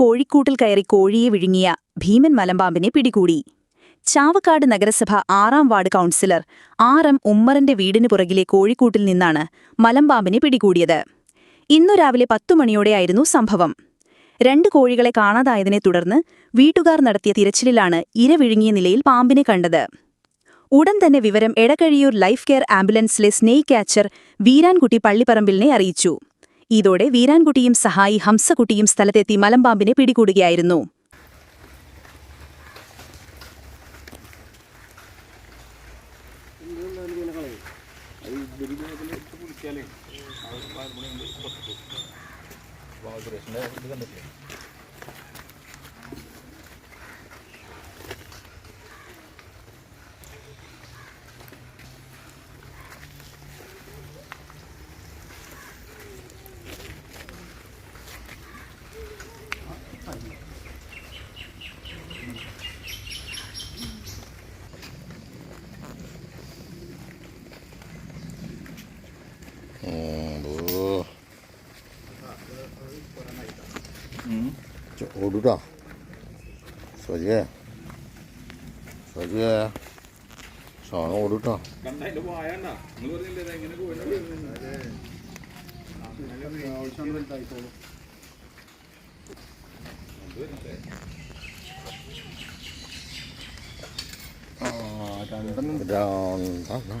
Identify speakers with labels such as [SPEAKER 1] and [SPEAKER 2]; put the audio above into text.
[SPEAKER 1] കോഴിക്കൂട്ടിൽ കയറി കോഴിയെ വിഴുങ്ങിയ ഭീമൻ മലമ്പാമ്പിനെ പിടികൂടി. ചാവക്കാട് നഗരസഭ ആറാം വാർഡ് കൗൺസിലർ ആർ എം ഉമ്മറിന്റെ വീടിന് പുറകിലെ കോഴിക്കൂട്ടിൽ നിന്നാണ് മലമ്പാമ്പിനെ പിടികൂടിയത്. ഇന്നു രാവിലെ പത്തു മണിയോടെയായിരുന്നു സംഭവം. രണ്ട് കോഴികളെ കാണാതായതിനെ തുടർന്ന് വീട്ടുകാർ നടത്തിയ തിരച്ചിലിലാണ് ഇര വിഴുങ്ങിയ നിലയിൽ പാമ്പിനെ കണ്ടത്. ഉടൻ തന്നെ വിവരം എടക്കഴിയൂർ ലൈഫ് കെയർ ആംബുലൻസിലെ സ്നേഹ് ക്യാച്ചർ വീരാൻകുട്ടി പള്ളിപ്പറമ്പിലിനെ അറിയിച്ചു. ഇതോടെ വീരാൻകുട്ടിയും സഹായി ഹംസകുട്ടിയും സ്ഥലത്തെത്തി മലമ്പാമ്പിനെ പിടികൂടുകയായിരുന്നു.
[SPEAKER 2] ഓടൂട്ടാ സജിയേ. സജിയേ. സാധനം ഓടൂട്ടാ. രണ്ടെണ്ണം